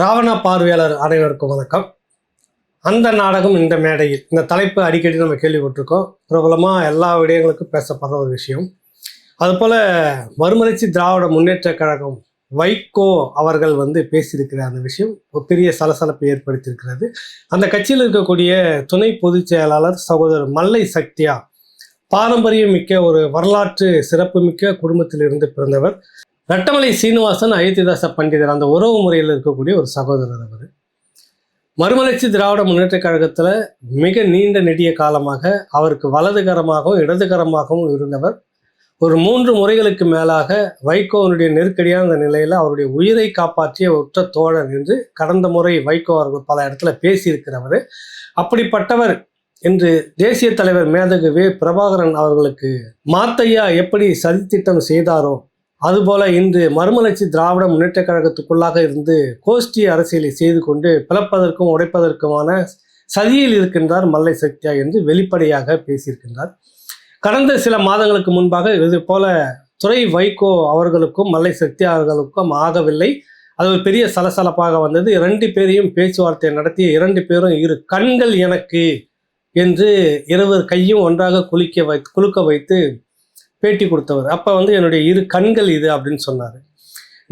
ராவண பார்வையாளர் அனைவருக்கும் வணக்கம். அந்த நாடகம் இந்த மேடையில் இந்த தலைப்பு அடிக்கடி நம்ம கேள்விப்பட்டிருக்கோம். பிரபலமாக எல்லா விடயங்களுக்கும் பேசப்படுற ஒரு விஷயம். அதுபோல் மறுமலர்ச்சி திராவிட முன்னேற்ற கழகம் வைகோ அவர்கள் வந்து பேசியிருக்கிற அந்த விஷயம் ஒரு பெரிய சலசலப்பை ஏற்படுத்தியிருக்கிறது. அந்த கட்சியில் இருக்கக்கூடிய துணை பொதுச் செயலாளர் சகோதரர் மல்லை சக்தியா பாரம்பரியம் மிக்க ஒரு வரலாற்று சிறப்புமிக்க குடும்பத்திலிருந்து பிறந்தவர். ரட்டமலை சீனிவாசன் அயோத்திதாச பண்டிதர். அந்த உறவு முறையில் இருக்கக்கூடிய ஒரு சகோதரர் அவர். மறுமலர்ச்சி திராவிட முன்னேற்ற கழகத்தில் மிக நீண்ட நெடிய காலமாக அவருக்கு வலதுகரமாகவும் இடதுகரமாகவும் இருந்தவர். ஒரு மூன்று முறைகளுக்கு மேலாக வைகோவனுடைய நெருக்கடியான அந்த நிலையில் அவருடைய உயிரை காப்பாற்றிய உற்ற தோழன் என்று கடந்த முறை வைகோ அவர்கள் பல இடத்துல பேசியிருக்கிறவர். அப்படிப்பட்டவர் என்று தேசிய தலைவர் மேதகு வே. பிரபாகரன் அவர்களுக்கு மாத்தையா எப்படி சதித்திட்டம் செய்தாரோ அதுபோல இன்று மறுமலர்ச்சி திராவிட முன்னேற்ற கழகத்துக்குள்ளாக இருந்து கோஷ்டி அரசியலை செய்து கொண்டு பிளப்பதற்கும் உடைப்பதற்குமான சதியில் இருக்கின்றார் மல்லை சக்தியா என்று வெளிப்படையாக பேசியிருக்கின்றார். கடந்த சில மாதங்களுக்கு முன்பாக இது போல துறை வைகோ அவர்களுக்கும் மல்லை சத்யா அவர்களுக்கும் ஆகவில்லை. அது ஒரு பெரிய சலசலப்பாக வந்தது. இரண்டு பேரையும் பேச்சுவார்த்தை நடத்திய இரண்டு பேரும் இரு கண்கள் எனக்கு என்று இருவர் கையும் ஒன்றாக குளிக்க வை குலுக்க வைத்து பேட்டி கொடுத்தவர். அப்போ வந்து என்னுடைய இரு கண்கள் இது அப்படின்னு சொன்னார்.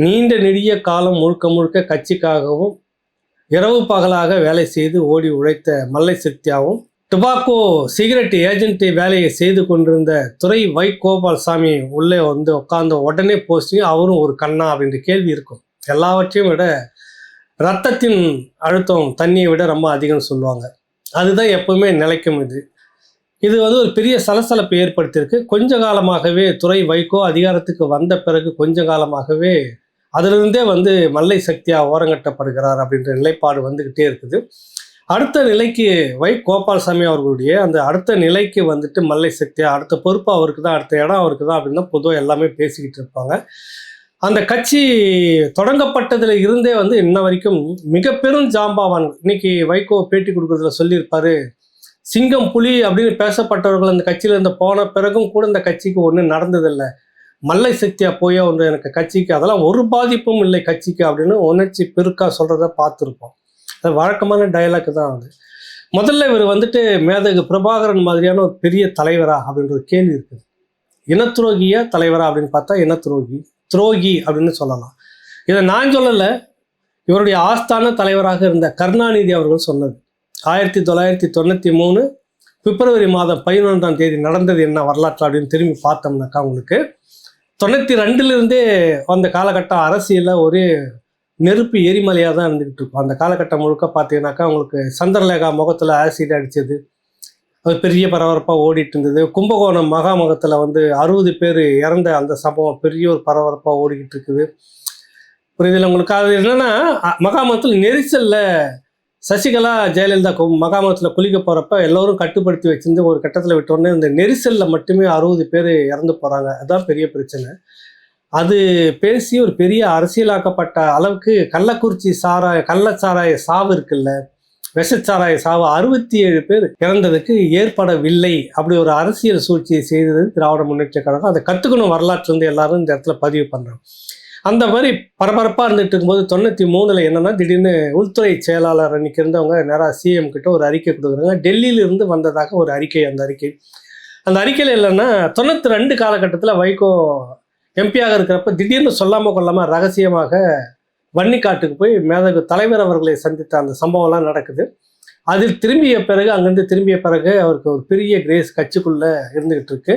நீண்ட நெடிய காலம் முழுக்க முழுக்க கட்சிக்காகவும் இரவு பகலாக வேலை செய்து ஓடி உழைத்த மல்லை சக்தியாவும் டுபாக்கோ சிகரெட் ஏஜென்ட் வேலையை செய்து கொண்டிருந்த துறை வை கோபால்சாமி உள்ளே வந்து உட்கார்ந்த உடனே போஸ்டிங் அவரும் ஒரு கண்ணா அப்படின்ற கேள்வி இருக்கும். எல்லாவற்றையும் விட ரத்தத்தின் அழுத்தம் தண்ணியை விட ரொம்ப அதிகம்னு சொல்லுவாங்க. அதுதான் எப்பவுமே நிலைக்கும் இது. இது வந்து ஒரு பெரிய சலசலப்பை ஏற்படுத்தியிருக்கு. கொஞ்ச காலமாகவே துறை வைகோ அதிகாரத்துக்கு வந்த பிறகு கொஞ்ச காலமாகவே அதிலிருந்தே வந்து மல்லை சக்தியாக ஓரங்கட்டப்படுகிறார் அப்படின்ற நிலைப்பாடு வந்துக்கிட்டே இருக்குது. அடுத்த நிலைக்கு வை கோபால்சாமி அவர்களுடைய அந்த அடுத்த நிலைக்கு வந்துட்டு மல்லை சக்தியா அடுத்த பொறுப்பு அவருக்கு தான் அடுத்த இடம் அவருக்கு தான் அப்படின்னு பொதுவாக எல்லாமே பேசிக்கிட்டு இருப்பாங்க. அந்த கட்சி தொடங்கப்பட்டதில் இருந்தே வந்து இன்ன வரைக்கும் மிக பெரும் ஜாம்பாவான் இன்னைக்கு வைகோ பேட்டி கொடுக்குறதுல சொல்லியிருப்பாரு சிங்கம் புலி அப்படின்னு பேசப்பட்டவர்கள் அந்த கட்சியில இருந்த போன பிறகும் கூட இந்த கட்சிக்கு ஒன்றும் நடந்ததில்லை. மல்லை சக்தியா போய் ஒன்று எனக்கு கட்சிக்கு அதெல்லாம் ஒரு பாதிப்பும் இல்லை கட்சிக்கு அப்படின்னு உணர்ச்சி பெருக்கா சொல்றத பார்த்துருப்போம். அது வழக்கமான டயலாக் தான் அது. முதல்ல இவர் வந்துட்டு மேதகு பிரபாகரன் மாதிரியான ஒரு பெரிய தலைவரா அப்படின்ற ஒரு கேள்வி இருக்குது. இனத்துரோகியா தலைவரா அப்படின்னு பார்த்தா இனத்துரோகி துரோகி அப்படின்னு சொல்லலாம். இதை நான் சொல்லலை இவருடைய ஆஸ்தான தலைவராக இருந்த கருணாநிதி அவர்கள் சொன்னது. ஆயிரத்தி தொள்ளாயிரத்தி தொண்ணூற்றி மூணு பிப்ரவரி மாதம் பதினொன்றாம் தேதி நடந்தது என்ன வரலாற்று அப்படின்னு திரும்பி பார்த்தோம்னாக்கா உங்களுக்கு. தொண்ணூற்றி ரெண்டுலேருந்தே அந்த காலகட்டம் அரசியலில் ஒரே நெருப்பு எரிமலையாக தான் இருந்துக்கிட்டு இருக்கும். அந்த காலகட்டம் முழுக்க பார்த்தீங்கன்னாக்கா உங்களுக்கு சந்திரலேகா முகத்தில் ஆசிட் அடித்தது அது பெரிய பரபரப்பாக ஓடிட்டு இருந்தது. கும்பகோணம் மகாமகத்தில் வந்து அறுபது பேர் இறந்த அந்த சம்பவம் பெரிய ஒரு பரபரப்பாக ஓடிக்கிட்டு இருக்குது. புரியுதுல உங்களுக்கு? அது என்னென்னா அ- மகாமகத்தில் நெரிசலில் சசிகலா ஜெயலலிதா மகாமத்தில் குளிக்க போகிறப்ப எல்லோரும் கட்டுப்படுத்தி வச்சிருந்து ஒரு கட்டத்தில் விட்டோடனே இந்த நெரிசலில் மட்டுமே அறுபது பேர் இறந்து போகிறாங்க அதுதான் பெரிய பிரச்சனை. அது பேசி ஒரு பெரிய அரசியலாக்கப்பட்ட அளவுக்கு கள்ளக்குறிச்சி சாராய கள்ளச்சாராய சாவு இருக்குல்ல விஷச்சாராய சாவு அறுபத்தி ஏழு பேர் இறந்ததுக்கு ஏற்படவில்லை அப்படி ஒரு அரசியல் சூழ்ச்சியை செய்தது திராவிட முன்னேற்ற கழகம். அதை கற்றுக்கணும் வரலாற்று வந்து எல்லாரும் இந்த இடத்துல பதிவு பண்ணுறோம் அந்த மாதிரி பரபரப்பாக இருந்துட்டு இருக்கும்போது தொண்ணூற்றி மூணில் என்னென்னா திடீர்னு உள்துறை செயலாளர் அன்னைக்கு இருந்தவங்க நேராக சிஎம் கிட்ட ஒரு அறிக்கை கொடுக்குறாங்க. டெல்லியிலிருந்து வந்ததாக ஒரு அறிக்கை அந்த அறிக்கை. அந்த அறிக்கையில் இல்லைன்னா தொண்ணூற்றி ரெண்டு காலகட்டத்தில் வைகோ எம்பியாக இருக்கிறப்ப திடீர்னு சொல்லாமல் கொள்ளாமல் ரகசியமாக வன்னிக்காட்டுக்கு போய் மேதகு தலைவர் அவர்களை சந்தித்த அந்த சம்பவம்லாம் நடக்குது. அதில் திரும்பிய பிறகு அங்கேருந்து திரும்பிய பிறகு அவருக்கு ஒரு பெரிய கிரேஸ் கட்சிக்குள்ளே இருந்துகிட்டு இருக்கு.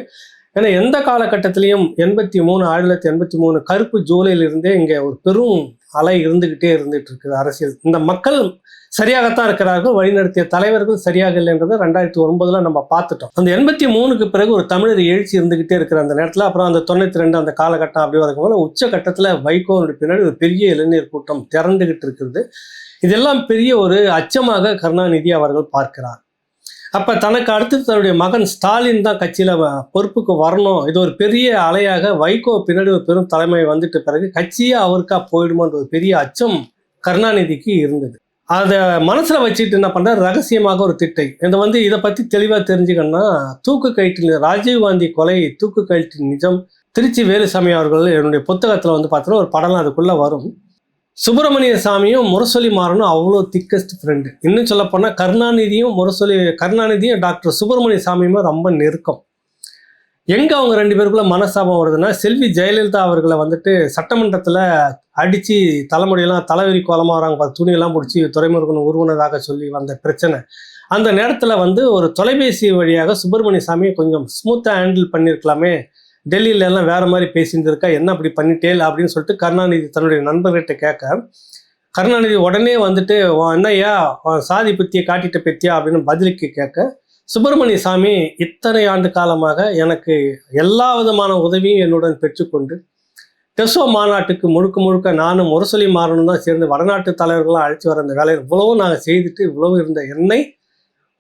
ஏன்னா எந்த காலகட்டத்திலையும் எண்பத்தி மூணு ஆயிரத்தி தொள்ளாயிரத்தி எண்பத்தி மூணு கருப்பு ஜூலையிலிருந்தே இங்கே ஒரு பெரும் அலை இருந்துகிட்டே இருந்துட்டு இருக்குது அரசியல். இந்த மக்கள் சரியாகத்தான் இருக்கிறார்கள் வழிநடத்திய தலைவர்கள் சரியாக இல்லைன்றதை ரெண்டாயிரத்தி ஒன்பதுல நம்ம பார்த்துட்டோம். அந்த எண்பத்தி மூணுக்கு பிறகு ஒரு தமிழர் எழுச்சி இருந்துகிட்டே இருக்கிற அந்த நேரத்தில் அப்புறம் அந்த தொண்ணூத்தி ரெண்டு அந்த காலகட்டம் அப்படி வரக்கும் போல உச்ச கட்டத்தில் வைகோனுடைய பின்னாடி ஒரு பெரிய இளைஞர் கூட்டம் திரண்டுகிட்டு இருக்கிறது இதெல்லாம் பெரிய ஒரு அச்சமாக கருணாநிதி அவர்கள் பார்க்கிறார். அப்ப தனக்கு அடுத்து தன்னுடைய மகன் ஸ்டாலின் தான் கட்சியில வ- பொறுப்புக்கு வரணும். இது ஒரு பெரிய அலையாக வைகோ பின்னாடி ஒரு பெரும் தலைமை வந்துட்டு பிறகு கட்சியே அவருக்கா போயிடுமோன்ற ஒரு பெரிய அச்சம் கருணாநிதிக்கு இருந்தது. அதை மனசில் வச்சுட்டு என்ன பண்றாரு ரகசியமாக ஒரு திட்டை. இதை வந்து இதை பற்றி தெளிவாக தெரிஞ்சுக்கணும்னா தூக்கு கயிற்றில் ராஜீவ்காந்தி கொலை தூக்கு கயிற்றின் நிஜம் திருச்சி வேலுசாமி அவர்கள் என்னுடைய புத்தகத்தில் வந்து பார்த்தோன்னா ஒரு படம் அதுக்குள்ளே வரும். சுப்பிரமணிய சாமியும் முரசொலி மாறனும் அவ்வளோ திக்கஸ்ட் ஃப்ரெண்டு இன்னும் சொல்லப்போனால் கருணாநிதியும் முரசொலி கருணாநிதியும் டாக்டர் சுப்பிரமணிய சாமியுமே ரொம்ப நெருக்கம். எங்கே அவங்க ரெண்டு பேருக்குள்ள மனஸ்தாபம் வருதுன்னா செல்வி ஜெயலலிதா அவர்களை வந்துட்டு சட்டமன்றத்தில் அடித்து தலைமுடியெல்லாம் தலைவரி கோலமாக வராங்க துணியெல்லாம் பிடிச்சி துறைமுருகன் உருவனதாக சொல்லி வந்த பிரச்சனை. அந்த நேரத்தில் வந்து ஒரு தொலைபேசி வழியாக சுப்பிரமணிய சாமியை கொஞ்சம் ஸ்மூத்தாக ஹேண்டில் பண்ணியிருக்கலாமே டெல்லியில எல்லாம் வேற மாதிரி பேசியிருந்திருக்கா? என்ன அப்படி பண்ணிட்டேல் அப்படின்னு சொல்லிட்டு கருணாநிதி தன்னுடைய நண்பர்கிட்ட கேட்க கருணாநிதி உடனே வந்துட்டு "உன் என்னய்யா? உன் சாதி பத்தியை காட்டிட்ட பத்தியா அப்படின்னு பதிலுக்கு கேட்க சுப்பிரமணிய சாமி இத்தனை ஆண்டு காலமாக எனக்கு எல்லா விதமான உதவியும் என்னுடன் பெற்றுக்கொண்டு டெசோ மாநாட்டுக்கு முழுக்க முழுக்க நானும் முரசொலி மாறனும் தான் சேர்ந்து வடநாட்டு தலைவர்களாக அழைச்சி வர அந்த வேலையை இவ்வளவு நாங்கள் செய்துட்டு இவ்வளவு இருந்த என்னை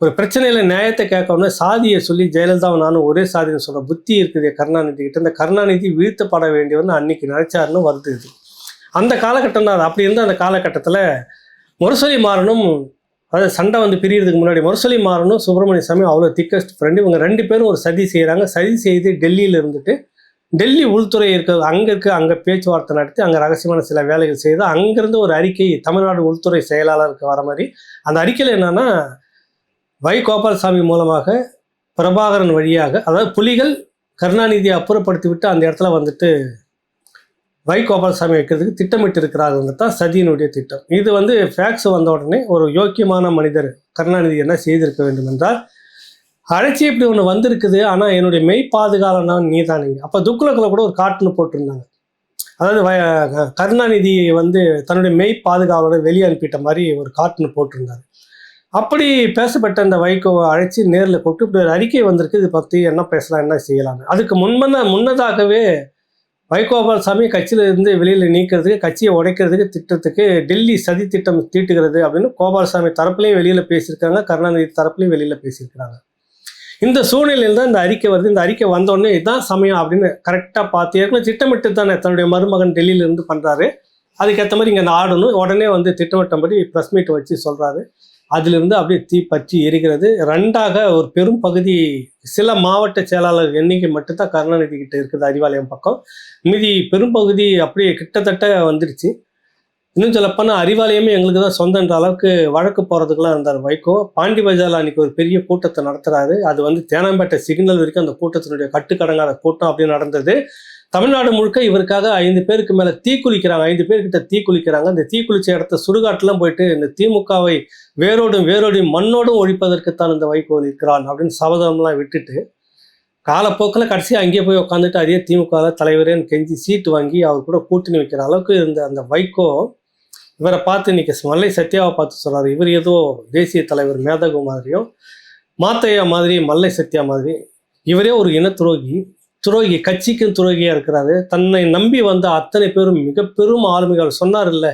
ஒரு பிரச்சனையில் நியாயத்தை கேட்கணும்னா சாதியை சொல்லி ஜெயலலிதாவை நானும் ஒரே சாதின்னு சொல்கிற புத்தி இருக்குது கருணாநிதி கிட்ட. இந்த கருணாநிதி வீழ்த்தப்பட வேண்டியவன்னு அன்னைக்கு நினைச்சாருன்னு வருது இது அந்த காலகட்டம் தான் அது. அப்படி இருந்த அந்த காலகட்டத்தில் முரசொலி மாறனும் அதாவது சண்டை வந்து பிரியறதுக்கு முன்னாடி முரசொலி மாறனும் சுப்பிரமணிய சாமி அவ்வளோ திக்கஸ்ட் ஃப்ரெண்டு இவங்க ரெண்டு பேரும் ஒரு சதி செய்கிறாங்க சதி செய்து டெல்லியில் இருந்துட்டு டெல்லி உள்துறை இருக்க அங்கே இருக்க அங்கே பேச்சுவார்த்தை நடத்தி அங்கே ரகசியமான சில வேலைகள் செய்து அங்கேருந்து ஒரு அறிக்கை தமிழ்நாடு உள்துறை செயலாளருக்கு வர மாதிரி. அந்த அறிக்கையில் என்னென்னா வை கோபாலசாமி மூலமாக பிரபாகரன் வழியாக அதாவது புலிகள் கருணாநிதியை அப்புறப்படுத்தி விட்டு அந்த இடத்துல வந்துட்டு வை கோபாலசாமி வைக்கிறதுக்கு திட்டமிட்டு இருக்கிறார்கள் தான் சதியினுடைய திட்டம். இது வந்து ஃபேக்ஸ் வந்த உடனே ஒரு யோக்கியமான மனிதர் கருணாநிதி என்ன செய்திருக்க வேண்டும் என்றால் அழைச்சி இப்படி ஒன்று வந்திருக்குது ஆனால் என்னுடைய மெய் பாதுகாலனா நீ தானுங்க அப்போ துக்குலக்கில் கூட ஒரு காட்டுன்னு போட்டிருந்தாங்க. அதாவது வய கருணாநிதி வந்து தன்னுடைய மெய் பாதுகாவலோட வெளியே அனுப்பிட்ட மாதிரி ஒரு காட்டுன்னு போட்டிருந்தாரு. அப்படி பேசப்பட்ட அந்த வைகோவை அழைச்சி நேரில் கூப்பிட்டு இப்படி ஒரு அறிக்கை வந்திருக்கு இது பற்றி என்ன பேசலாம் என்ன செய்யலாம் அதுக்கு முன்மன முன்னதாகவே வைகோபால் சாமி கட்சியில இருந்து வெளியில் நீக்கிறதுக்கு கட்சியை உடைக்கிறதுக்கு திட்டத்துக்கு டெல்லி சதி திட்டம் தீட்டுகிறது அப்படின்னு கோபால்சாமி தரப்புலையும் வெளியில் பேசியிருக்காங்க கருணாநிதி தரப்புலையும் வெளியில் பேசியிருக்கிறாங்க. இந்த சூழ்நிலையில் தான் இந்த அறிக்கை வருது. இந்த அறிக்கை வந்தோடனே இதுதான் சமயம் அப்படின்னு கரெக்டாக பார்த்து ஏற்கனவே திட்டமிட்டு தானே தன்னுடைய மருமகன் டெல்லியிலேருந்து பண்ணுறாரு அதுக்கேற்ற மாதிரி இங்கே ஆடணும் உடனே வந்து திட்டமிட்டபடி ப்ரெஸ் மீட் வச்சு சொல்கிறாரு அதிலிருந்து அப்படியே தீ பற்றி எரிகிறது. ரெண்டாக ஒரு பெரும் பகுதி சில மாவட்ட செயலாளர் எண்ணிக்கை மட்டும்தான் கருணாநிதி கிட்ட இருக்குது அறிவாலயம் பக்கம். மீதி பெரும்பகுதி அப்படியே கிட்டத்தட்ட வந்துருச்சு. இன்னும் சொல்லப்போனால் அறிவாலயமே எங்களுக்கு தான் சொந்தன்ற அளவுக்கு வழக்கு போகிறதுக்குலாம் இருந்தார் வைகோ. பாண்டி பஜாரில் அன்னைக்கு ஒரு பெரிய கூட்டத்தை நடத்துகிறாரு அது வந்து தேனாம்பேட்டை சிக்னல் வரைக்கும் அந்த கூட்டத்தினுடைய கட்டுக்கடங்காத கூட்டம் அப்படி நடந்தது. தமிழ்நாடு முழுக்க இவருக்காக ஐந்து பேருக்கு மேலே தீக்குளிக்கிறாங்க ஐந்து பேர்கிட்ட தீக்குளிக்கிறாங்க அந்த தீக்குளிச்ச இடத்த சுடுகாட்டெலாம் போயிட்டு இந்த திமுகவை வேரோடும் வேரோடும் மண்ணோடும் ஒழிப்பதற்குத்தான் இந்த வைகோ நிற்கிறான் அப்படின்னு சபதம்லாம் விட்டுட்டு காலப்போக்கில் கடைசியாக அங்கேயே போய் உட்காந்துட்டு அதே திமுக தலைவரேன்னு கெஞ்சி சீட்டு வாங்கி அவர் கூட கூட்டணி வைக்கிற அளவுக்கு இருந்த அந்த வைகோ இவரை பார்த்து இன்னைக்கு மல்லை சத்யாவை பார்த்து சொல்றாரு. இவர் ஏதோ தேசிய தலைவர் மேதகு மாதிரியும் மாத்தையா மாதிரி மல்லை சத்யா மாதிரி இவரே ஒரு இன துரோகி துரோகி கட்சிக்கும் துரோகியாக இருக்கிறாரு. தன்னை நம்பி வந்த அத்தனை பேரும் மிக பெரும் ஆளுமைகள். சொன்னார் இல்லை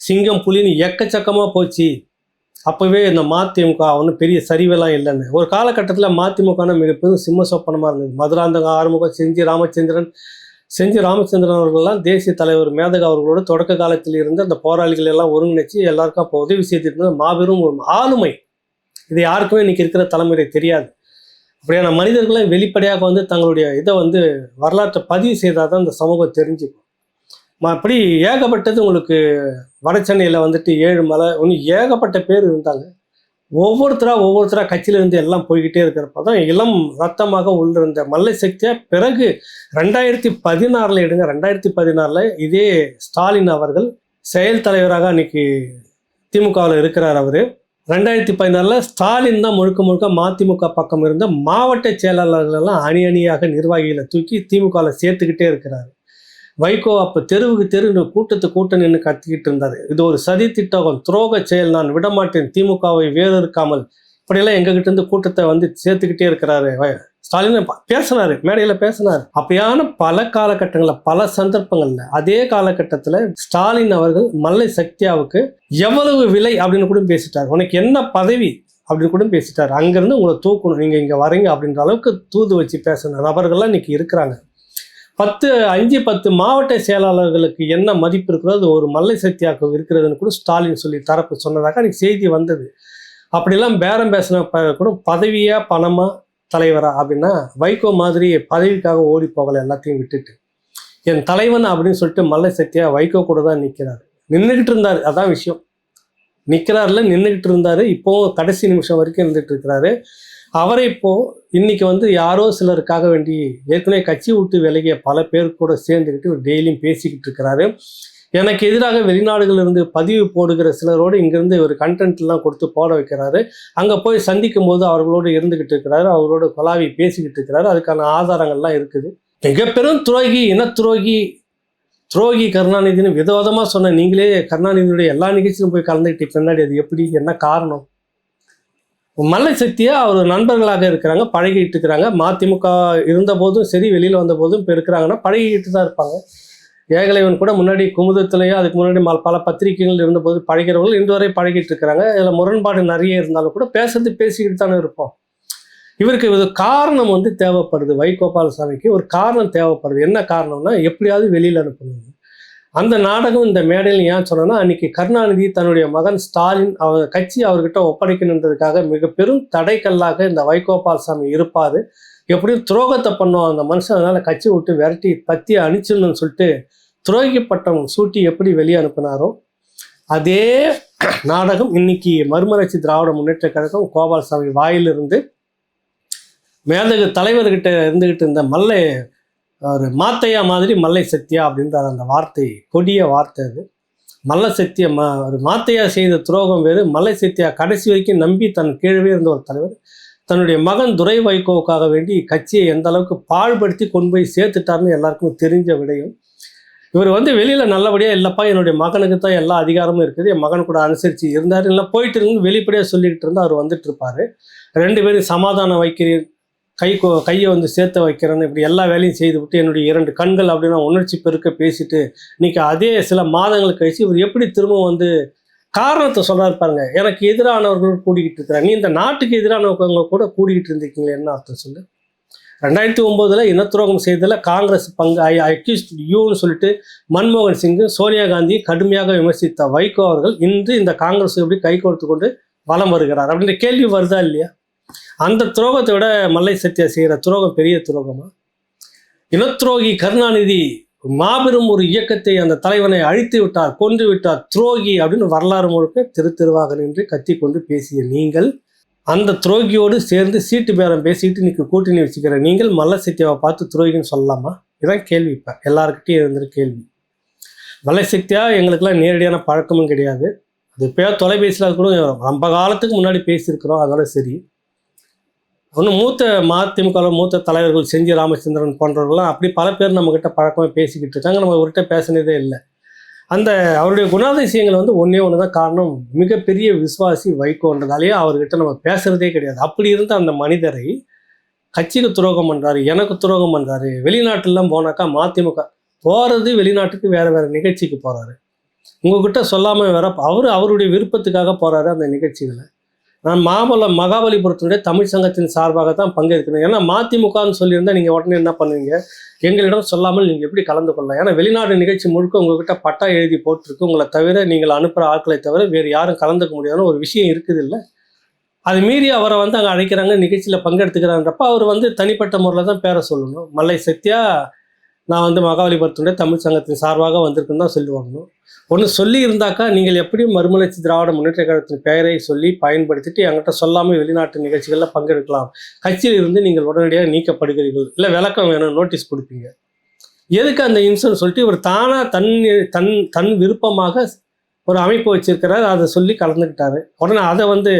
சிங்கம் புலின்னு எக்கச்சக்கமாக போச்சு. அப்போவே இந்த மதிமுக ஒன்றும் பெரிய சரிவெல்லாம் இல்லைன்னு. ஒரு காலகட்டத்தில் மதிமுகனா மிகப்பெரும் சிம்ம சொப்பனமாக இருந்தது. மதுராந்தகம் ஆறுமுகம் செஞ்சி ராமச்சந்திரன் செஞ்சி ராமச்சந்திரன் அவர்கள்லாம் தேசிய தலைவர் மேதக அவர்களோட தொடக்க காலத்தில் இருந்து அந்த போராளிகள் எல்லாம் ஒருங்கிணைச்சு எல்லாருக்கும் அப்போ உதவி செய்திருந்தது இருந்தது. மாபெரும் ஒரு ஆளுமை. இது யாருக்குமே இன்னைக்கு இருக்கிற தலைமுறை தெரியாது. அப்படியான மனிதர்களும் வெளிப்படையாக வந்து தங்களுடைய இதை வந்து வரலாற்றை பதிவு செய்தால் தான் இந்த சமூகம் தெரிஞ்சுக்கும். அப்படி ஏகப்பட்டது உங்களுக்கு வட சென்னையில் வந்துட்டு ஏழு மலை ஒன்று ஏகப்பட்ட பேர் இருந்தாங்க. ஒவ்வொருத்தரா ஒவ்வொருத்தரா கட்சியிலேருந்து எல்லாம் போய்கிட்டே இருக்கிறப்ப தான் இளம் ரத்தமாக உள்ளிருந்த மல்லை சக்தியாக பிறகு ரெண்டாயிரத்தி பதினாறில் எடுங்க ரெண்டாயிரத்தி பதினாறில் இதே ஸ்டாலின் அவர்கள் செயல் தலைவராக அன்னைக்கு திமுகவில் இருக்கிறார் அவர். ரெண்டாயிரத்தி பதினாறில் ஸ்டாலின் தான் முழுக்க முழுக்க மதிமுக பக்கம் இருந்த மாவட்ட செயலாளர்கள் எல்லாம் அணி அணியாக நிர்வாகிகளை தூக்கி திமுகவில் சேர்த்துக்கிட்டே இருக்கிறார். வைகோ அப்போ தெருவுக்கு தெரு கூட்டத்து கூட்டம் நின்று கத்திக்கிட்டு இருந்தார். இது ஒரு சதி திட்டம் துரோக செயல். நான் விடமாட்டேன். திமுகவை வேறு இருக்காமல் இப்படியெல்லாம் எங்ககிட்ட இருந்து கூட்டத்தை வந்து சேர்த்துக்கிட்டே இருக்கிறாரு. ஸ்டாலின் பேசினாரு மேடையில் பேசினார். அப்படியான பல காலகட்டங்களில் பல சந்தர்ப்பங்கள்ல அதே காலகட்டத்தில் ஸ்டாலின் அவர்கள் மல்லை சக்தியாவுக்கு எவ்வளவு விலை அப்படின்னு கூட பேசிட்டார். உனக்கு என்ன பதவி அப்படின்னு கூட பேசிட்டார். அங்கேருந்து உங்களை தூக்கணும். நீங்கள் இங்கே வரீங்க அப்படின்ற அளவுக்கு தூது வச்சு பேசின நபர்கள்லாம் இன்னைக்கு இருக்கிறாங்க. பத்து அஞ்சு பத்து மாவட்ட செயலாளர்களுக்கு என்ன மதிப்பு இருக்கிறதோ அது ஒரு மல்லை சக்தியாக இருக்கிறதுன்னு கூட ஸ்டாலின் சொல்லி தரப்பு சொன்னதாக அன்றைக்கி செய்தி வந்தது. அப்படிலாம் பேரம் பேசின கூட பதவியாக பணமா தலைவரா அப்படின்னா வைகோ மாதிரி பதவிக்காக ஓடி போகலை எல்லாத்தையும் விட்டுட்டு. என் தலைவன் அப்படின்னு சொல்லிட்டு மல்லை சக்தியா வைகோ கூட தான் நிற்கிறார் நின்றுக்கிட்டு இருந்தார் அதான் விஷயம். நிற்கிறாருல நின்றுக்கிட்டு இருந்தார் இப்போவும் கடைசி நிமிஷம் வரைக்கும் இருந்துகிட்டு இருக்கிறாரு. அவரை இப்போ இன்னைக்கு வந்து யாரோ சிலருக்காக வேண்டி ஏற்கனவே கட்சி விட்டு விலகிய பல பேர் கூட சேர்ந்துக்கிட்டு டெய்லியும் பேசிக்கிட்டு இருக்கிறாரு. எனக்கு எதிராக வெளிநாடுகளில் இருந்து பதிவு போடுகிற சிலரோடு இங்கிருந்து ஒரு கண்டென்ட்லாம் கொடுத்து போட வைக்கிறாரு. அங்கே போய் சந்திக்கும் போது அவர்களோடு இருந்துகிட்டு இருக்கிறாரு. அவரோட கொலாவி பேசிக்கிட்டு இருக்கிறாரு. அதுக்கான ஆதாரங்கள்லாம் இருக்குது. மிக பெரும் துரோகி இன துரோகி துரோகி கருணாநிதினு விதவிதமாக சொன்ன நீங்களே கருணாநிதியுடைய எல்லா நிகழ்ச்சியிலும் போய் கலந்துக்கிட்டு பின்னாடி அது எப்படி என்ன காரணம்? மல்லை சக்தியை அவர் நண்பர்களாக இருக்கிறாங்க பழகிட்டு இருக்கிறாங்க மதிமுக இருந்த போதும் சரி வெளியில் வந்த போதும் இப்போ இருக்கிறாங்கன்னா பழகிட்டு தான் இருப்பாங்க. ஏகலைவன் கூட முன்னாடி குமுதத்திலேயோ அதுக்கு முன்னாடி ம- பல பத்திரிகைகள் இருந்தபோது பழகிறவர்கள் இன்று வரை பழகிட்டு இருக்கிறாங்க இதில் முரண்பாடு நிறைய இருந்தாலும் கூட பேசுறது பேசிக்கிட்டு தானே இருப்போம். இவருக்கு இது காரணம் வந்து தேவைப்படுது. வைகோபாலசாமிக்கு ஒரு காரணம் தேவைப்படுது. என்ன காரணம்னா எப்படியாவது வெளியில் அனுப்பணும். அந்த நாடகம் இந்த மேடையில் ஏன் சொன்னேன்னா அன்னைக்கு கருணாநிதி தன்னுடைய மகன் ஸ்டாலின் அவர் கட்சி அவர்கிட்ட ஒப்படைக்கணுன்றதுக்காக மிக பெரும் தடைக்கல்லாக இந்த வைகோபால்சாமி இருப்பார். எப்படியும் துரோகத்தை பண்ணும் அந்த மனுஷன். அதனால் கட்சி விட்டு விரட்டி பத்தி அணிச்சிடணும்னு சொல்லிட்டு துரோகி பட்டம் சூட்டி எப்படி வெளியே அனுப்பினாரோ அதே நாடகம் இன்னைக்கு மறுமலர்ச்சி திராவிட முன்னேற்ற கழகம் கோபால்சாமி வாயிலிருந்து மேலகு தலைவர்கிட்ட இருந்துகிட்டு இருந்த மல்லை ஒரு மாத்தையா மாதிரி மல்லை சத்யா அப்படின்ற அந்த வார்த்தை கொடிய வார்த்தை அது. மல்ல சத்திய மா ஒரு மாத்தையா செய்த துரோகம் வேறு. மல்லை சத்தியா கடைசி வரைக்கும் நம்பி தன் கீழவே இருந்த ஒரு தலைவர். தன்னுடைய மகன் துரை வைகோவுக்காக வேண்டி கட்சியை எந்த அளவுக்கு பாழ்படுத்தி கொண்டு போய் சேர்த்துட்டாருன்னு எல்லாருக்கும் தெரிஞ்ச விடயம். இவர் வந்து வெளியில் நல்லபடியாக இல்லைப்பா என்னுடைய மகனுக்கு தான் எல்லா அதிகாரமும் இருக்குது. என் மகன் கூட அனுசரித்து இருந்தார். இல்லை போயிட்டு இருந்து வெளிப்படையாக சொல்லிக்கிட்டு இருந்தால் அவர் வந்துட்டு இருப்பார். ரெண்டு பேரும் சமாதானம் வைக்கிறீர் கை கையை வந்து சேர்த்து வைக்கிறேன்னு இப்படி எல்லா வேலையும் செய்து விட்டு என்னுடைய இரண்டு கண்கள் அப்படின்னா உணர்ச்சி பெருக்க பேசிட்டு இன்னைக்கு அதே சில மாதங்கள் கழிச்சு இவர் எப்படி திரும்ப வந்து காரணத்தை சொல்கிறாரு பாருங்க. எனக்கு எதிரானவர்கள் கூடிக்கிட்டு இருக்கிறாங்க நீ இந்த நாட்டுக்கு எதிரானவங்க கூட கூடிக்கிட்டு இருந்திருக்கீங்களே என்ன அர்த்தம் சொல்லு? ரெண்டாயிரத்தி ஒம்போதில் இனத்துரோகம் செய்ததில் காங்கிரஸ் பங்கு ஐ அக்யூஸ்ட் யூன்னு சொல்லிட்டு மன்மோகன் சிங்கு சோனியா காந்தி கடுமையாக விமர்சித்த வைகோ அவர்கள் இன்று இந்த காங்கிரஸ் எப்படி கை கொடுத்து கொண்டு வலம் வருகிறார் அப்படின்ற கேள்வி வருதா இல்லையா? அந்த துரோகத்தை விட மல்லை சத்யா செய்கிற துரோகம் பெரிய துரோகமா? இனத்துரோகி கருணாநிதி மாபெரும் ஒரு இயக்கத்தை அந்த தலைவனை அழித்து விட்டார் கொன்று விட்டார் துரோகி அப்படின்னு வரலாறு முழுக்க திரு திருவாக நின்று கத்தி கொண்டு பேசிய நீங்கள் அந்த துரோகியோடு சேர்ந்து சீட்டு பேரம் பேசிட்டு இன்னைக்கு கூட்டணி வச்சுக்கிற நீங்கள் மல்ல சக்தியாவை பார்த்து துரோகின்னு சொல்லலாமா? இதான் கேள்வி இப்போ. எல்லாருக்கிட்டையும் இருந்துரு கேள்வி. மல்ல சத்யா எங்களுக்கெல்லாம் நேரடியான பழக்கமும் கிடையாது. அது இப்போ தொலைபேசியில் கூட ரொம்ப காலத்துக்கு முன்னாடி பேசியிருக்கிறோம் அதோட சரி. ஒன்று மூத்த மதிமுக மூத்த தலைவர்கள் செஞ்சி ராமச்சந்திரன் போன்றவர்கள்லாம் அப்படி பல பேர் நம்மக்கிட்ட பழக்கமாக பேசிக்கிட்டு இருக்காங்க. நம்ம அவர்கிட்ட பேசினதே இல்லை. அந்த அவருடைய குணாதிசயங்கள் வந்து ஒன்றே ஒன்று தான் காரணம் மிகப்பெரிய விசுவாசி வைகோன்றதாலேயே அவர்கிட்ட நம்ம பேசுகிறதே கிடையாது. அப்படி இருந்த அந்த மனிதரை கட்சிக்கு துரோகம் பண்ணுறாரு எனக்கு துரோகம் பண்ணுறாரு வெளிநாட்டிலாம் போனாக்கா மதிமுக போகிறது வெளிநாட்டுக்கு வேறு வேறு நிகழ்ச்சிக்கு போகிறாரு உங்ககிட்ட சொல்லாமல் வேற அவர் அவருடைய விருப்பத்துக்காக போகிறாரு அந்த நிகழ்ச்சிகளை. நான் மாமல்லம் மகாபலிபுரத்தினுடைய தமிழ் சங்கத்தின் சார்பாக தான் பங்கேற்கணும் ஏன்னா மதிமுகன்னு சொல்லியிருந்தால் நீங்கள் உடனே என்ன பண்ணுவீங்க? எங்களிடம் சொல்லாமல் நீங்கள் எப்படி கலந்து கொள்ளலாம்? ஏன்னா வெளிநாடு நிகழ்ச்சி முழுக்க உங்ககிட்ட பட்டா எழுதி போட்டிருக்கு. உங்களை தவிர நீங்கள் அனுப்புகிற ஆட்களை தவிர வேறு யாரும் கலந்துக்க முடியாதுன்னு ஒரு விஷயம் இருக்குது இல்லை அது மீறி அவரை வந்து அங்கே அழைக்கிறாங்க நிகழ்ச்சியில் பங்கெடுத்துக்கிறான்றப்ப அவர் வந்து தனிப்பட்ட முறையில் தான் பேர சொல்லணும். மல்லை சத்யா நான் வந்து மகாபலிபுரத்துடைய தமிழ் சங்கத்தின் சார்பாக வந்திருக்குன்னு தான் சொல்லுவாங்க. ஒன்று சொல்லி இருந்தாக்கா நீங்கள் எப்படியும் மறுமலர்ச்சி திராவிட முன்னேற்ற கழகத்தின் பெயரை சொல்லி பயன்படுத்திட்டு என்கிட்ட சொல்லாமல் வெளிநாட்டு நிகழ்ச்சிகளில் பங்கெடுக்கலாம். கட்சியில் இருந்து நீங்கள் உடனடியாக நீக்கப்படுகிறீர்கள். இல்லை விளக்கம் வேணும் நோட்டீஸ் கொடுப்பீங்க. எதுக்கு அந்த இன்சூரன்ஸ் சொல்லிட்டு இவர் தானாக தன் தன் தன் விருப்பமாக ஒரு அமைப்பு வச்சிருக்கிறார் அதை சொல்லி கலந்துக்கிட்டாரு. உடனே அதை வந்து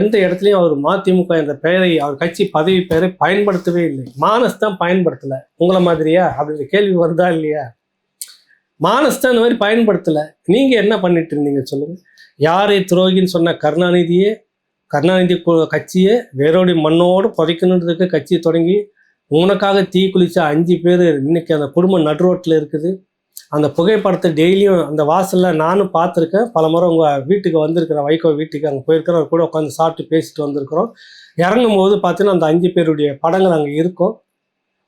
எந்த இடத்துலையும் அவர் மதிமுக என்ற பெயரை அவர் கட்சி பதவி பெயரை பயன்படுத்தவே இல்லை. மானஸ் தான் பயன்படுத்தலை. உங்களை மாதிரியா? அப்படின்ற கேள்வி வருதா இல்லையா? மானஸ் தான் இந்த மாதிரி பயன்படுத்தலை. நீங்கள் என்ன பண்ணிட்டு இருந்தீங்க சொல்லுங்கள் யாரை துரோகின்னு சொன்ன கருணாநிதியே கருணாநிதி கட்சியை வேரோடி மண்ணோடு புதைக்கணுன்றதுக்கு கட்சியை தொடங்கி உனக்காக தீ குளிச்ச அஞ்சு பேர் இன்னைக்கு அந்த குடும்பம் நடுரோட்டில் இருக்குது. அந்த புகைப்படத்தை டெய்லியும் அந்த வாசலில் நானும் பார்த்துருக்கேன். பல முறை உங்கள் வீட்டுக்கு வந்திருக்கிறேன் வைகோ வீட்டுக்கு அங்கே போயிருக்கிறோம் அவர் கூட உட்காந்து சாப்பிட்டு பேசிட்டு வந்திருக்கிறோம். இறங்கும் போது பார்த்தீங்கன்னா அந்த அஞ்சு பேருடைய படங்கள் அங்கே இருக்கும்.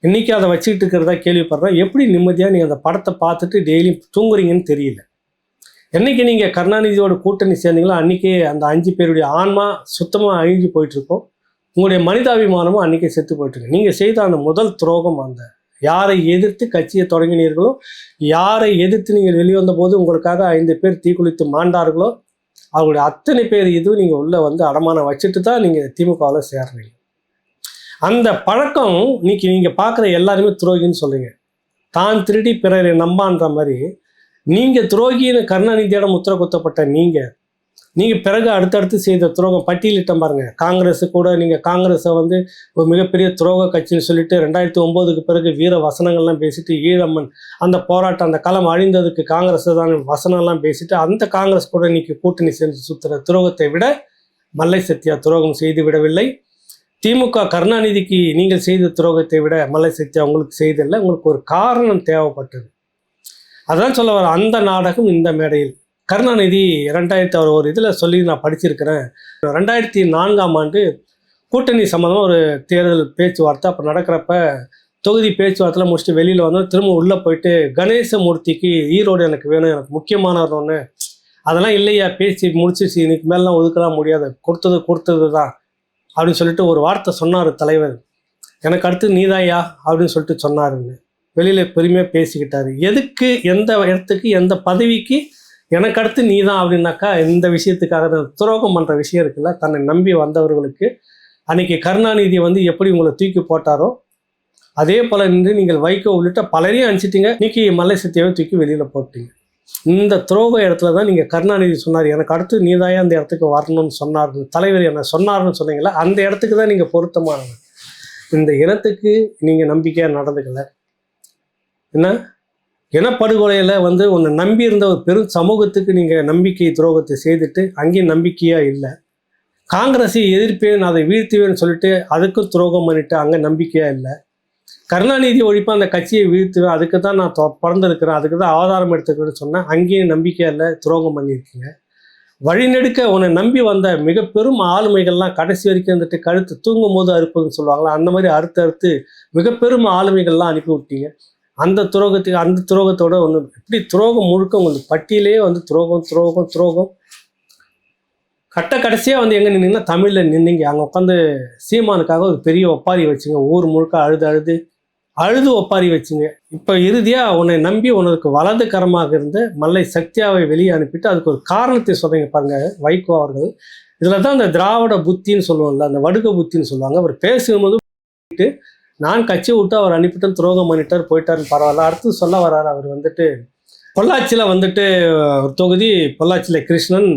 இன்றைக்கி அதை வச்சுக்கிட்டு இருக்கிறதா கேள்விப்படுறேன். எப்படி நிம்மதியாக நீங்கள் அந்த படத்தை பார்த்துட்டு டெய்லியும் தூங்குறீங்கன்னு தெரியல. என்னைக்கு நீங்கள் கருணாநிதியோட கூட்டணி சேர்ந்தீங்களோ அன்றைக்கே அந்த அஞ்சு பேருடைய ஆன்மா சுத்தமாக அழிஞ்சு போயிட்டுருக்கோம் உங்களுடைய மனிதாபிமானமும் அன்றைக்கே செத்து போயிட்டுருக்கு நீங்கள் செய்த அந்த முதல் துரோகம் அந்த யாரை எதிர்த்து கட்சியை தொடங்கினீர்களோ யாரை எதிர்த்து நீங்கள் வெளிவந்த போது உங்களுக்காக ஐந்து பேர் தீக்குளித்து மாண்டார்களோ அவங்களுடைய அத்தனை பேர் இதுவும் நீங்கள் உள்ளே வந்து அடமானம் வச்சுட்டு தான் நீங்கள் திமுகவில் சேர்றீங்க அந்த பழக்கம் இன்னைக்கு நீங்கள் பார்க்குற எல்லாருமே துரோகின்னு சொல்றீங்க. தான் திருடி பிறரை நம்பான்ற மாதிரி நீங்கள் துரோகின்னு கருணாநிதியிடம் முத்திர குத்தப்பட்ட நீங்கள் நீங்கள் பிறகு அடுத்தடுத்து செய்த துரோகம் பட்டியலிட்டம் பாருங்க. காங்கிரஸ் கூட நீங்கள் காங்கிரஸை வந்து ஒரு மிகப்பெரிய துரோக கட்சின்னு சொல்லிட்டு ரெண்டாயிரத்தி ஒம்போதுக்கு பிறகு வீர வசனங்கள்லாம் பேசிட்டு ஈழம்மன் அந்த போராட்டம் அந்த களம் அழிந்ததுக்கு காங்கிரஸ் தான் வசனம்லாம் பேசிட்டு அந்த காங்கிரஸ் கூட இன்னைக்கு கூட்டணி சேர்ந்து சுத்துற துரோகத்தை விட மல்லை சத்யா துரோகம் செய்து விடவில்லை. திமுக கருணாநிதிக்கு நீங்கள் செய்த துரோகத்தை விட மல்லை சத்யா உங்களுக்கு செய்தில்லை உங்களுக்கு ஒரு காரணம் தேவைப்பட்டது. அதான் சொல்ல வர அந்த நாடகம் இந்த மேடையில் கருணாநிதி ரெண்டாயிரத்தி அவர் ஒரு இதில் சொல்லி நான் படிச்சிருக்கிறேன். ரெண்டாயிரத்தி நான்காம் ஆண்டு கூட்டணி சம்மந்தமாக ஒரு தேர்தல் பேச்சுவார்த்தை அப்போ நடக்கிறப்ப தொகுதி பேச்சுவார்த்தையில் முடிச்சுட்டு வெளியில் வந்தோம் திரும்ப உள்ளே போயிட்டு கணேசமூர்த்திக்கு ஈரோடு எனக்கு வேணும் எனக்கு முக்கியமானவர் ஒன்று அதெல்லாம் இல்லையா? பேசி முடிச்சிச்சு இன்னைக்கு மேலாம் ஒதுக்கலாம் முடியாது. கொடுத்தது கொடுத்தது தான் அப்படின்னு சொல்லிட்டு ஒரு வார்த்தை சொன்னார் தலைவர். எனக்கு அடுத்து நீதாயா அப்படின்னு சொல்லிட்டு சொன்னாருன்னு. வெளியில் பெருமையாக பேசிக்கிட்டாரு. எதுக்கு எந்த இடத்துக்கு எந்த பதவிக்கு எனக்கு அடுத்து நீ தான் அப்படின்னாக்கா இந்த விஷயத்துக்காக துரோகம் பண்ணுற விஷயம் இருக்குல்ல? தன்னை நம்பி வந்தவர்களுக்கு அன்னைக்கு கருணாநிதி வந்து எப்படி உங்களை தூக்கி போட்டாரோ அதே போல நின்று நீங்கள் வைகோ உள்ளிட்ட பலரையும் அனுப்பிச்சிட்டிங்க. இன்னைக்கு மல்லை சத்தியாவை தூக்கி வெளியில் போட்டீங்க. இந்த துரோக இடத்துல தான் நீங்கள் கருணாநிதி சொன்னார். எனக்கு அடுத்து நீதாயா அந்த இடத்துக்கு வரணும்னு சொன்னார். தலைவர் என்ன சொன்னார்னு சொன்னீங்களா அந்த இடத்துக்கு தான் நீங்கள் பொருத்தமானவர். இந்த இனத்துக்கு நீங்கள் நம்பிக்கையாக நடந்துக்கல. என்ன? இனப்படுகொலையில் வந்து உன்னை நம்பி இருந்த ஒரு பெரும் சமூகத்துக்கு நீங்கள் நம்பிக்கை துரோகத்தை செய்துட்டு அங்கேயும் நம்பிக்கையாக இல்லை. காங்கிரஸை எதிர்ப்பேன் அதை வீழ்த்துவேன்னு சொல்லிட்டு அதுக்கும் துரோகம் பண்ணிட்டு அங்கே நம்பிக்கையாக இல்லை. கருணாநிதி ஒழிப்பாக அந்த கட்சியை வீழ்த்துவேன் அதுக்கு தான் நான் தொ- பிறந்திருக்கிறேன் அதுக்கு தான் ஆதாரம் எடுத்துக்கிறேன்னு சொன்னேன் அங்கேயும் நம்பிக்கையாக இல்லை துரோகம் பண்ணியிருக்கீங்க. வழிநெடுக்க உன்னை நம்பி வந்த மிக பெரும் ஆளுமைகள்லாம் கடைசி வரைக்கும் வந்துட்டு கழுத்து தூங்கும் போது அறுப்புன்னு சொல்லுவாங்களா அந்த மாதிரி அறுத்து அறுத்து மிக பெரும் ஆளுமைகள்லாம் அனுப்பி விட்டீங்க. அந்த துரோகத்துக்கு அந்த துரோகத்தோட ஒன்று இப்படி துரோகம் முழுக்க உங்களுக்கு பட்டியலே வந்து துரோகம் துரோகம் துரோகம். கட்ட கடைசியாக வந்து எங்கே நின்னீங்கன்னா தமிழில் நின்னீங்க. அங்கே உட்காந்து சீமானுக்காக ஒரு பெரிய ஒப்பாரி வச்சுங்க. ஊர் முழுக்க அழுது அழுது அழுது ஒப்பாரி வச்சுங்க. இப்போ இறுதியாக உன்னை நம்பி உனக்கு வலது கரமாக இருந்து மல்லை சக்தியாவை வெளியே அனுப்பிட்டு அதுக்கு ஒரு காரணத்தை சொல்கிறீங்க பாருங்கள் வைகோ அவர்கள். இதில் தான் அந்த திராவிட புத்தின்னு சொல்லுவோம்ல அந்த வடுக புத்தின்னு சொல்லுவாங்க. அவர் பேசும்போது நான் கட்சி விட்டு அவர் அனுப்பிட்டு துரோகம் பண்ணிட்டார் போயிட்டார்னு பரவாயில்ல. அடுத்து சொல்ல வர்றாரு அவர் வந்துட்டு. பொள்ளாச்சியில் வந்துட்டு ஒரு தொகுதி பொள்ளாச்சியில் கிருஷ்ணன்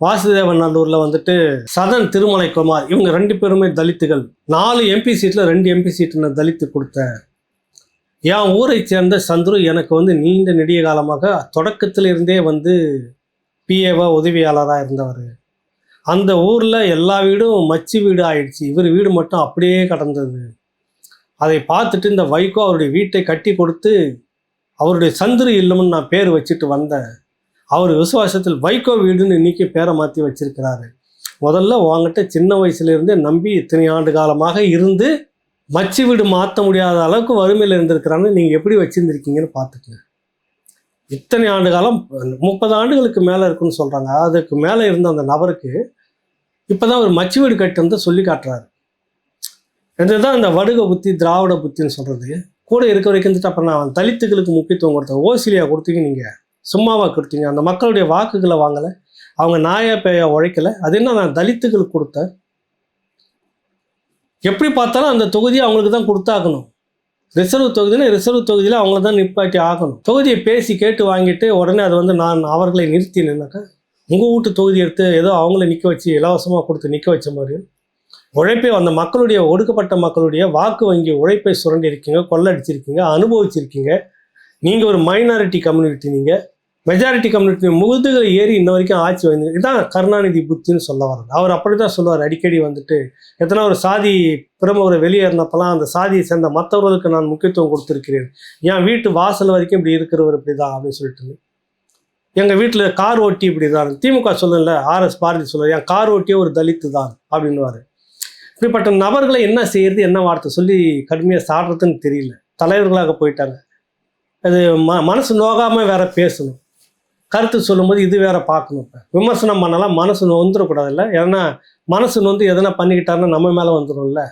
வாசுதேவன் நல்லூரில் வந்துட்டு சதன் திருமலைக்குமார். இவங்க ரெண்டு பேருமே தலித்துகள். நாலு எம்பி சீட்டில் ரெண்டு எம்பி சீட்டு நான் தலித்து கொடுத்தேன். என் ஊரை சேர்ந்த சந்துரு எனக்கு வந்து நீண்ட நெடிய காலமாக தொடக்கத்திலிருந்தே வந்து பிஏவா உதவியாளராக இருந்தவர். அந்த ஊரில் எல்லா வீடும் மச்சு வீடு ஆயிடுச்சு. இவர் வீடு மட்டும் அப்படியே கடந்தது. அதை பார்த்துட்டு இந்த வைகோ அவருடைய வீட்டை கட்டி கொடுத்து அவருடைய சந்திரி இல்லம்னு நான் பேர் வச்சுட்டு வந்தேன். அவர் விசுவாசத்தில் வைகோ வீடுன்னு இன்னைக்கு பேரை மாற்றி வச்சிருக்கிறாரு. முதல்ல உங்ககிட்ட சின்ன வயசுலேருந்தே நம்பி இத்தனை ஆண்டு காலமாக இருந்து மச்சு வீடு மாற்ற முடியாத அளவுக்கு வறுமையில் இருந்திருக்கிறான்னு நீங்கள் எப்படி வச்சுருந்துருக்கீங்கன்னு பார்த்துக்கங்க. இத்தனை ஆண்டு காலம் முப்பது ஆண்டுகளுக்கு மேலே இருக்குன்னு சொல்கிறாங்க அதுக்கு மேலே இருந்த அந்த நபருக்கு இப்போ தான் ஒரு மச்சு வீடு கட்டி வந்து சொல்லி காட்டுறாரு. இதுதான் இந்த வடுக புத்தி திராவிட புத்தின்னு சொல்கிறது கூட இருக்க வரைக்கும் வந்துட்டு அப்புறம் நான் தலித்துகளுக்கு முக்கியத்துவம் கொடுத்தேன் ஓசிலியா கொடுத்தீங்க நீங்கள் சும்மாவாக கொடுத்தீங்க. அந்த மக்களுடைய வாக்குகளை வாங்கலை. அவங்க நாயா பேயா உழைக்கல. அது என்ன நான் தலித்துகளுக்கு கொடுத்தேன் எப்படி பார்த்தாலும் அந்த தொகுதியை அவங்களுக்கு தான் கொடுத்தாகணும். ரிசர்வ் தொகுதினா ரிசர்வ் தொகுதியில் அவங்கள தான் நிப்பாட்டி ஆகணும். தொகுதியை பேசி கேட்டு வாங்கிட்டு உடனே அது வந்து நான் அவர்களை நிறுத்தினேன்னாக்கா உங்கள் வீட்டு தொகுதி எடுத்து ஏதோ அவங்கள நிற்க வச்சு இலவசமாக கொடுத்து நிற்க வச்ச மாதிரி உழைப்பை அந்த மக்களுடைய ஒடுக்கப்பட்ட மக்களுடைய வாக்கு வங்கி உழைப்பை சுரண்டி இருக்கீங்க கொள்ளடிச்சிருக்கீங்க அனுபவிச்சிருக்கீங்க. நீங்கள் ஒரு மைனாரிட்டி கம்யூனிட்டி நீங்கள் மெஜாரிட்டி கம்யூனிட்டி முதுகில் ஏறி இன்ன வரைக்கும் ஆட்சி வந்து இதுதான் கருணாநிதி புத்தின்னு சொல்ல வர்றது. அவர் அப்படி தான் சொல்லுவார். அடிக்கடி வந்துட்டு எத்தனை ஒரு சாதி பிரமுகரை வெளியேறினப்பெல்லாம் அந்த சாதியை சேர்ந்த மற்றவர்களுக்கு நான் முக்கியத்துவம் கொடுத்துருக்கிறேன். என் வீட்டு வாசல் வரைக்கும் இப்படி இருக்கிறவர் இப்படி தான் அப்படின்னு சொல்லிட்டு எங்கள் வீட்டில் கார் ஓட்டி இப்படி தான் திமுக சொல்லல ஆர்எஸ் பாரதி சொல்லுவார் என் கார் ஓட்டியே ஒரு தலித்து தான் அப்படின்னுவார். இப்படிப்பட்ட நபர்களை என்ன செய்யறது என்ன வார்த்தை சொல்லி கடுமையாக சாடுறதுன்னு தெரியல. தலைவர்களாக போயிட்டாங்க. அது ம மனசு நோகாமல் வேற பேசணும். கருத்து சொல்லும்போது இது வேற பார்க்கணும் இப்போ. விமர்சனம் பண்ணலாம் மனசு நொந்துடக்கூடாதுல்ல ஏன்னா மனசு நொந்து எதனா பண்ணிக்கிட்டாருன்னா நம்ம மேலே வந்துடும்ல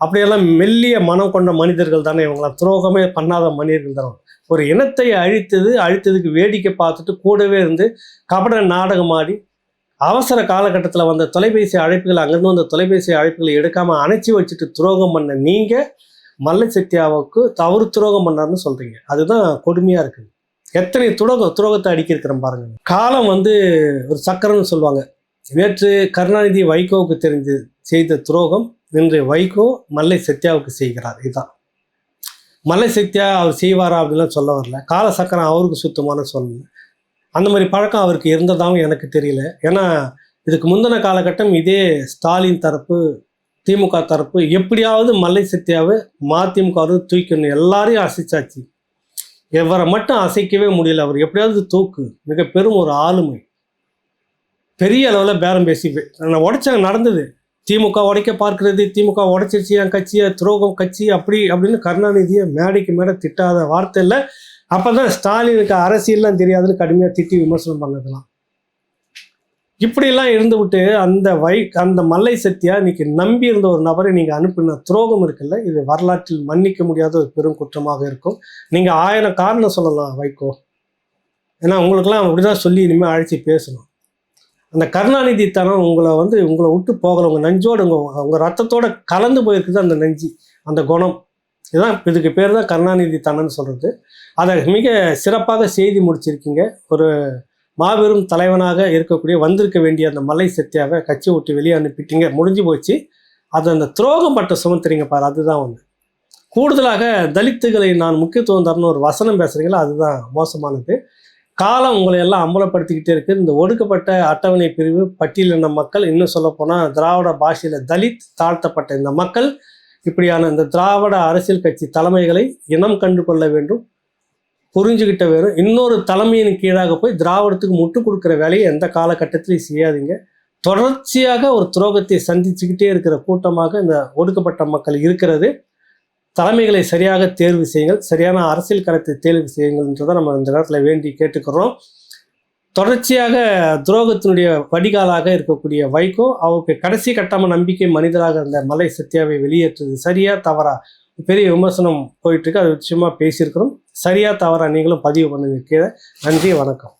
அப்படியெல்லாம் மெல்லிய மனம் கொண்ட மனிதர்கள் தானே இவங்களாம் துரோகமே பண்ணாத மனிதர்கள் தானே. ஒரு இனத்தை அழித்தது அழித்ததுக்கு வேடிக்கை பார்த்துட்டு கூடவே இருந்து கபட நாடகம் ஆடி அவசர காலகட்டத்தில் வந்த தொலைபேசி அழைப்புகள் அங்கேருந்து வந்த தொலைபேசி அழைப்புகளை எடுக்காமல் அணைச்சி வச்சுட்டு துரோகம் பண்ண நீங்கள் மல்ல சத்யாவுக்கு தவறு துரோகம் பண்ணாருன்னு சொல்கிறீங்க அதுதான் கொடுமையாக இருக்குது எத்தனை துரோகம் துரோகத்தை அடிக்கிருக்கிறோம் பாருங்க. காலம் வந்து ஒரு சக்கரம்னு சொல்லுவாங்க. நேற்று கருணாநிதி வைகோவுக்கு தெரிஞ்சு செய்த துரோகம் இன்று வைகோ மல்லை சத்யாவுக்கு செய்கிறார். இதுதான் மல்லை சத்யா அவர் செய்வாரா அப்படின்லாம் சொல்ல வரல. கால சக்கரம் அவருக்கு சுத்தமான சொல்லலை அந்த மாதிரி பழக்கம் அவருக்கு இருந்ததாகவும் எனக்கு தெரியல. ஏன்னா இதுக்கு முந்தின காலகட்டம் இதே ஸ்டாலின் தரப்பு திமுக தரப்பு எப்படியாவது மல்லை சத்யாவை மதிமுக தூக்கணும் எல்லாரையும் அசைச்சாச்சு. இவரை மட்டும் அசைக்கவே முடியல. அவர் எப்படியாவது தூக்கு. மிக பெரும் ஒரு ஆளுமை. பெரிய அளவில் பேரம் பேசி நான் உடைச்சாங்க நடந்தது. திமுக உடைக்க பார்க்கிறது திமுக உடைச்சிருச்சு என் கட்சியை துரோகம் கட்சி அப்படி அப்படின்னு கருணாநிதியை மேடைக்கு மேடை திட்டாத வார்த்தையில் அப்போ தான் ஸ்டாலினுக்கு அரசியல்லாம் தெரியாதுன்னு கடுமையாக திட்டி விமர்சனம் பண்ணதெல்லாம். இப்படிலாம் இருந்து விட்டு அந்த வை அந்த மல்லை சக்தியா இன்னைக்கு நம்பி இருந்த ஒரு நபரை நீங்கள் அனுப்பின துரோகம் இருக்குல்ல இது வரலாற்றில் மன்னிக்க முடியாத ஒரு பெரும் குற்றமாக இருக்கும். நீங்கள் ஆயிரம் காரணம் சொல்லலாம் வைகோ. ஏன்னா உங்களுக்கெல்லாம் அப்படிதான் சொல்லி இனிமேல் அழைச்சி பேசணும். அந்த கருணாநிதி தனம் உங்களை வந்து உங்களை விட்டு போகல உங்கள் நஞ்சோடு உங்கள் உங்கள் ரத்தத்தோட கலந்து போயிருக்குது அந்த நஞ்சு அந்த குணம். இதுதான் இதுக்கு பேர் தான் கருணாநிதி தனம்னு சொல்கிறது அதை மிக சிறப்பாக செய்தி முடிச்சிருக்கீங்க. ஒரு மாபெரும் தலைவனாக இருக்கக்கூடிய வந்திருக்க வேண்டிய அந்த மலை சக்தியாக கட்சி விட்டு வெளியே அனுப்பிட்டீங்க. முடிஞ்சு போச்சு. அது அந்த துரோகம் பட்ட சுமத்துறீங்க பாரு அதுதான் ஒன்று கூடுதலாக தலித்துகளை நான் முக்கியத்துவம் தரணும் ஒரு வசனம் பேசுகிறீங்களா அதுதான் மோசமானது. காலம் உங்களை எல்லாம் அம்பலப்படுத்திக்கிட்டே இருக்குது இந்த ஒடுக்கப்பட்ட அட்டவணை பிரிவு பட்டியலின மக்கள் இன்னும் சொல்லப்போனால் திராவிட பாஷையில் தலித் தாழ்த்தப்பட்ட இந்த மக்கள் இப்படியான இந்த திராவிட அரசியல் கட்சி தலைமைகளை இனம் கண்டு கொள்ள வேண்டும் புரிஞ்சுக்கிட்ட வேணும் இன்னொரு தலைமையின் கீழாக போய் திராவிடத்துக்கு முட்டு கொடுக்குற வேலையை எந்த காலகட்டத்திலையும் செய்யாதீங்க. தொடர்ச்சியாக ஒரு துரோகத்தை சந்திச்சுக்கிட்டே இருக்கிற கூட்டமாக இந்த ஒடுக்கப்பட்ட மக்கள் இருக்கிறது. தலைமைகளை சரியாக தேர்வு செய்யுங்கள் சரியான அரசியல் கருத்தை தேர்வு செய்யுங்கள் என்றதை நம்ம இந்த நேரத்தில் வேண்டி கேட்டுக்கிறோம். தொடர்ச்சியாக துரோகத்தினுடைய வடிகாலாக இருக்கக்கூடிய வைகோ அவருக்கு கடைசி கட்டமாக நம்பிக்கை மனிதராக இருந்த மலை சத்யாவை வெளியேற்றுது சரியா தவறா? பெரிய விமர்சனம் போயிட்டுருக்கு. அது விஷயமா பேசியிருக்கிறோம். சரியா தவறா? நீங்களும் பதிவு பண்ணுங்க. கீழே. நன்றி வணக்கம்.